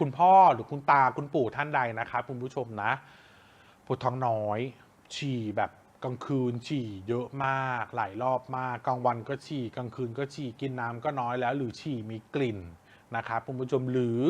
คุณพ่อหรือคุณตาคุณปู่ท่านใดนะครับคุณผู้ชมนะปวดท้องน้อย ฉี่แบบกลางคืนฉี่เยอะมาก หลายรอบมากกลางวันก็ฉี่กลางคืนก็ฉี่กินน้ำก็น้อยแล้ว หรือฉี่มีกลิ่นนะครับคุณผู้ชมหรือ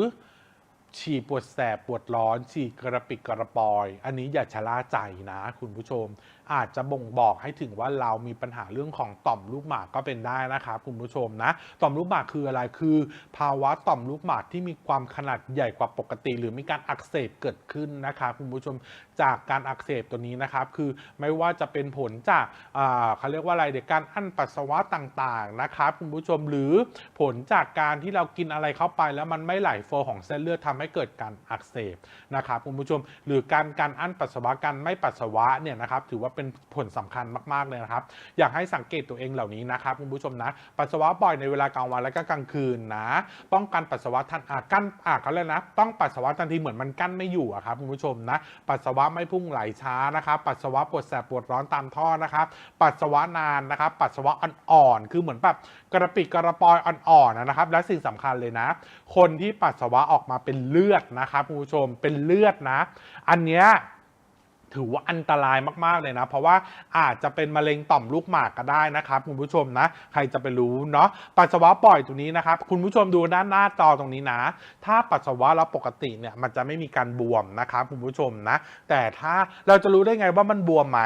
ฉี่ปวดแสบปวดร้อนฉี่กระปิดกระปอย อันนี้อย่าชะล่าใจนะ คุณผู้ชม อาจจะบ่งบอกให้ถึงว่าเรามีปัญหาเรื่องของต่อมลูกหมากก็เป็นได้นะครับคุณผู้ชมนะต่อมลูกหมากคืออะไรคือ ภาวะต่อมลูกหมากที่มีความขนาดใหญ่กว่าปกติ หรือมีการอักเสบเกิดขึ้นนะครับคุณผู้ชมจากการอักเสบตัวนี้นะครับ คือไม่ว่าจะเป็นผลจากอ่าเขาเรียกว่าอะไรเด็กการอั้นปัสสาวะต่างๆนะครับคุณผู้ชมหรือผลจากการที่เรากินอะไรเข้าไป แล้วมันไม่ไหลโฟลของเส้นเลือดทำให้เกิดการอักเสบนะครับคุณผู้ชม หรือการการอั้นปัสสาวะการไม่ปัสสาวะเนี่ยนะครับถือว่าเป็นผลสำคัญมากๆเลยนะครับ อยากให้สังเกตตัวเองเหล่านี้นะครับคุณผู้ชมนะ ปัสสาวะบ่อยในเวลากลางวันและก็กลางคืนนะ ป้องกันปัสสาวะทันอะกั้นอะเขาเลยนะ ต้องปัสสาวะทันทีเหมือนมันกั้นไม่อยู่อะครับคุณผู้ชมนะ ปัสสาวะไม่พุ่งไหลช้านะครับ ปัสสาวะปวดแสบปวดร้อนตามท่อนะครับ ปัสสาวะนานนะครับ ปัสสาวะอ่อนๆ คือเหมือนแบบกระปิดกระปอยอ่อนๆนะครับ และสิ่งสำคัญเลยนะ คนที่ปัสสาวะออกมาเป็นเลือดนะครับคุณผู้ชม เป็นเลือดนะ อันเนี้ย ถือว่าอันตรายมากๆเลยนะ เพราะว่าอาจจะเป็นมะเร็งต่อมลูกหมากก็ได้นะครับคุณผู้ชมนะ ใครจะไปรู้เนาะปัสสาวะปล่อยตรงนี้นะครับ คุณผู้ชมดูด้านหน้าจอตรงนี้นะ ถ้าปัสสาวะเราปกติเนี่ยมันจะไม่มีการบวมนะครับคุณผู้ชมนะ แต่ถ้าเราจะรู้ได้ไงว่ามันบวมไหม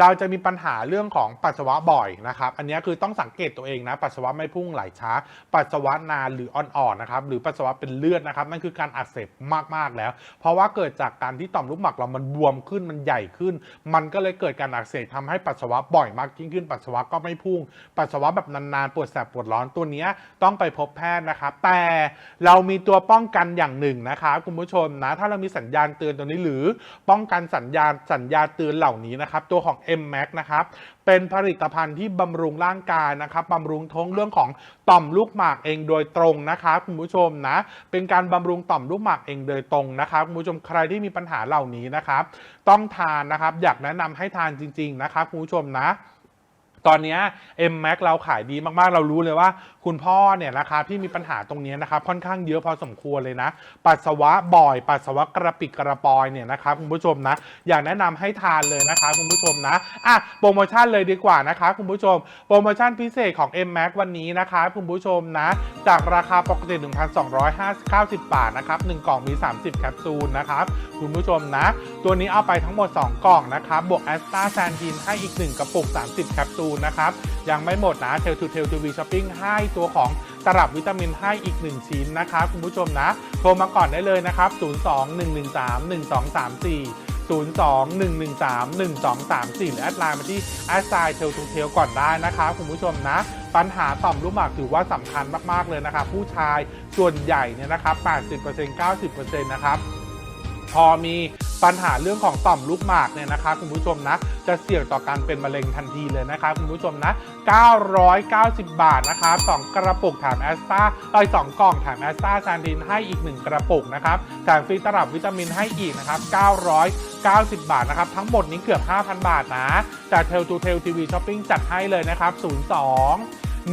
เราจะมีปัญหาเรื่องของปัสสาวะบ่อยนะครับ อันนี้คือต้องสังเกตตัวเองนะ ปัสสาวะไม่พุ่งไหลช้า ปัสสาวะนานหรืออ่อนๆนะครับ หรือปัสสาวะเป็นเลือดนะครับ นั่นคือการอักเสบมากๆแล้ว เพราะว่าเกิดจากการที่ต่อมลูกหมากเรามันบวมขึ้น มันใหญ่ขึ้น มันก็เลยเกิดการอักเสบทำให้ปัสสาวะบ่อยมากยิ่งขึ้น ปัสสาวะก็ไม่พุ่ง ปัสสาวะแบบนานๆ ปวดแสบปวดร้อนตัวนี้ต้องไปพบแพทย์นะครับ แต่เรามีตัวป้องกันอย่างหนึ่งนะครับคุณผู้ชมนะ ถ้าเรามีสัญญาณเตือนตัวนี้หรือป้องกันสัญญาณสัญญาณเตือนเหล่านี้นะครับ ตัวของ M Max นะครับเป็นผลิตภัณฑ์ที่บำรุงร่างกายนะครับบำรุงท้องเรื่องของต่อมลูกหมากเองโดยตรงนะครับคุณผู้ชมนะเป็นการบำรุงต่อมลูกหมากเองโดยตรงนะครับคุณผู้ชมใครที่มีปัญหาเหล่านี้นะครับ ต้องทานนะครับ อยากแนะนำให้ทานจริง ๆ นะครับคุณผู้ชมนะ ตอนนี้ M Max เราขายดีมากๆ เรารู้เลยว่า คุณพ่อเนี่ยนะครับที่มีปัญหาตรงนี้นะครับค่อนข้างเยอะพอสมควรเลยนะ ปัสสาวะบ่อย ปัสสาวะกระปิดกระปอยเนี่ยนะครับคุณผู้ชมนะ อยากแนะนำให้ทานเลยนะคะคุณผู้ชมนะอะโปรโมชั่นเลยดีกว่านะคะคุณผู้ชม โปรโมชั่นพิเศษของ M Max วันนี้นะคะคุณผู้ชมนะ จากราคาปกติ 1,290 บาทนะครับ1กล่องมี 30 แคปซูลนะครับคุณผู้ชมนะ ตัวนี้เอาไปทั้งหมด 2 กล่องนะครับบวกแอสตาแซนทีนให้อีก 1 กระปุก 30 แคปซูลนะครับ ยังไม่หมดนะเทลทูเทลทูวีช้อปปิ้งให้ตัวของตลับวิตามินให้อีก 1 ชิ้นนะครับคุณผู้ชมนะ โทรมาก่อนได้เลยนะครับ 02 113 1234 02-113-1234 หรือแอดไลน์มาที่แอดไซเทลทูเทลก่อนได้นะครับคุณผู้ชมนะ ปัญหาต่อมลูกหมากถือว่าสำคัญมาก ๆ เลยนะครับ ผู้ชายส่วนใหญ่เนี่ยนะครับ 80% 90%นะครับ พอมีปัญหาเรื่องของต่อมลูกหมากเนี่ยนะครับคุณผู้ชมนะจะเสี่ยงต่อการเป็นมะเร็งทันทีเลยนะครับคุณผู้ชมนะ 990 บาทนะครับ2กระปุกแถมแอสตาเอ้ย2กล่องแถมแอสตาซานดินให้อีก 1 กระปุกนะครับแถมฟรีตลับวิตามินให้อีกนะครับ 990 บาทนะครับ ทั้งหมดนี้เกือบ 5,000 บาทนะแต่เทลทูเทลทีวีช้อปปิ้งจัดให้เลยนะครับ 02 113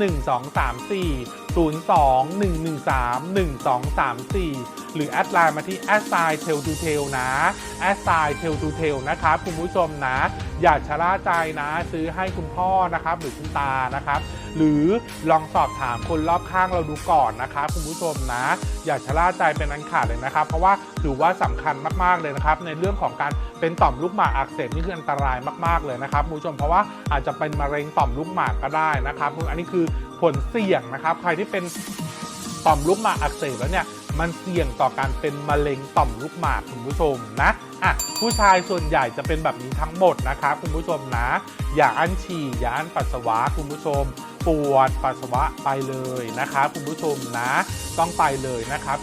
1234 02 113 1234 หรือแอดไลน์มาที่แอดไซเทลทูเทลนะแอดไซเทลทูเทลนะครับคุณผู้ชมนะ อย่าชะล่าใจนะ ซื้อให้คุณพ่อนะครับหรือคุณตานะครับ หรือลองสอบถามคนรอบข้างเราดูก่อนนะครับคุณผู้ชมนะ อย่าชะล่าใจเป็นอันขาดเลยนะครับ เพราะว่าถือว่าสำคัญมากๆเลยนะครับ ในเรื่องของการเป็นต่อมลูกหมากอักเสบนี่คืออันตรายมากๆเลยนะครับคุณผู้ชมเพราะว่าอาจจะเป็นมะเร็งต่อมลูกหมากก็ได้นะครับอันนี้คือผลเสี่ยงนะครับ ใครที่เป็นต่อมลูกหมากอักเสบแล้วเนี่ยมันเสี่ยงต่อการเป็นมะเร็งต่อมลูกหมากคุณผู้ชมนะอะผู้ชายส่วนใหญ่จะเป็นแบบนี้ทั้งหมดนะครับคุณผู้ชมนะ อย่าอั้นฉี่อย่าอั้นปัสสาวะคุณผู้ชม ปวดปัสสาวะไปเลยนะครับคุณผู้ชมนะ ต้องไปเลยนะครับ